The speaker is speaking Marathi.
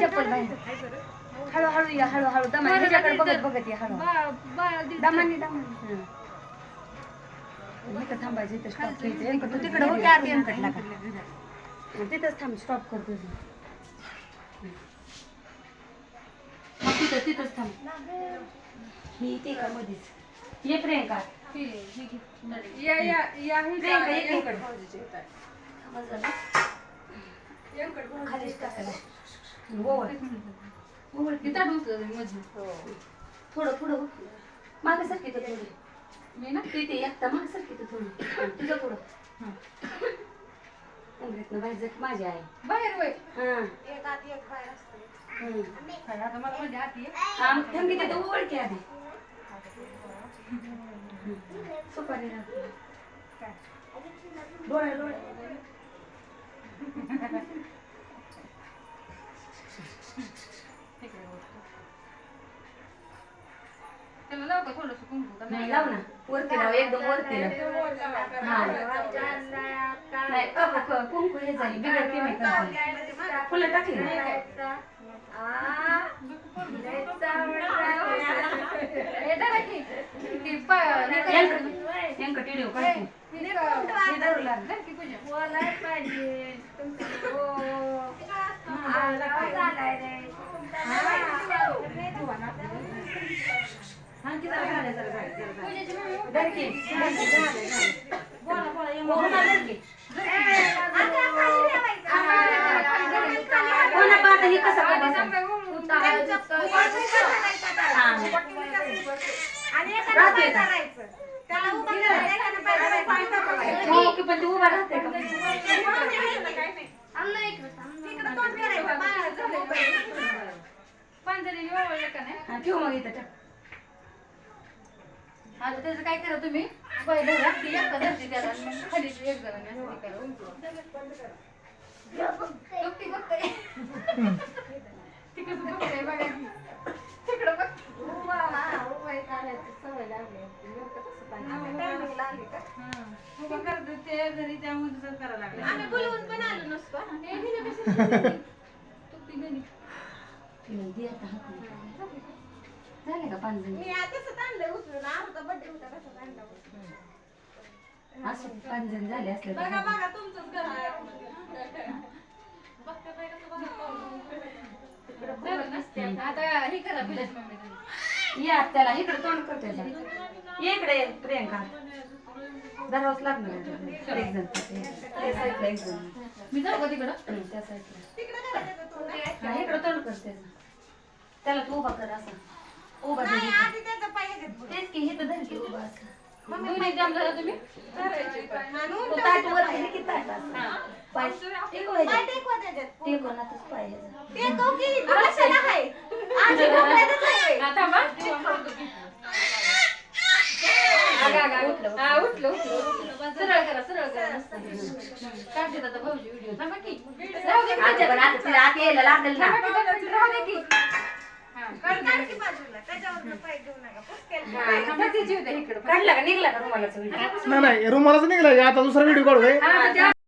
चप्पल? हळूहळू या हळूहळू दमाने ह्याच्याकडे बघत बघत या हळू. दमाने दमाने. इथं थांबायचं इथं स्टॉप घ्यायचं यांकट तू तिकडे हो की आत यांकटला का तिथंच थांब स्टॉप कर तुझं तिथं तिथंच थांब. का ये प्रियंका. या या या. प्रियंका ये जा- इकडे. खालीच टाकायला. थोडं पुढं मागे सरकी तर थोडी मी ना ते एकटा मागे सरकी तर थोडी तुझं पुढं उंबरीतनं बाहेर जात माझी आहे बाहेर वय हां हं. आता मला आधी सुपारी डोळ्या डोळ्या त्याला लाव का थोडंसं कुंकू नाही लाव ना वरती लाव एकदम वरती लाव हा नाही अ, क- कुंकू हे झाली बिगर केमिकल फुलं टाकली ना हे धरा की. ती पा- हे करा. यांक- यांक टिडिओ काढते हे का- हे धरू लाग. धर की पूजा. हा, की पण ते उभा राहते का पांढरी ओवाळलं का नाही हा, ठेव मग इथं. आता त्याचं काय करा तुम्ही पहिलं रात्री एका धरती त्याला आणि मग खाली एक जणांनी असं हे करा, उलटं. बघते, बघते. ती बघते बघा की. तिकडं बघ. हां. उभं करते ते घरी त्यामध्ये जर करायला लागले. हे हिने कशाला केली? तू ती घरी. ठेव, दे आता हात. झाले का पाच जण? असं पाच जण झाले असले तर बघा बघा. बघा तुमचंच घर आहे बघते बाई कसं बघा. पाहून. आता हे करा तुझ्याच मम्मी तुम्ही. ये आत्याला इकडे तोंड करते इकडे ये, प्रियंका. धरावंच लागणार. एक जण. त्या साईडला एक जण. मी जाऊ का तिकडं? त्या साईडला. इकडे तोंड करते. त्याला तू उभा कर असा. उभा धर इथं. तेच की इथं धर की उभा असं. दोन्ही जाम झाला तुम्ही तो ताट वर आहे की ताट असं? पाय टेकव ह्याच्यात. टेकव ना तूच पाय ह्याच्यात. आता बा आगा, आगा, उठलं, हा, उठलं, उठलं, उठलं. सरळ करा सरळ करा. मस्त. काढते आता भाऊजी व्हिडिओ थांबा की. राहू दे की आता पण आता तिला आत यायला लागेल ना. थांबा की, थांबा की, राहू दे की. काढला का? निघला का रुमालाचा व्हिडिओ नाही नाही रुमालाच निघाला. आता दुसरा व्हिडिओ काढू काय? हा,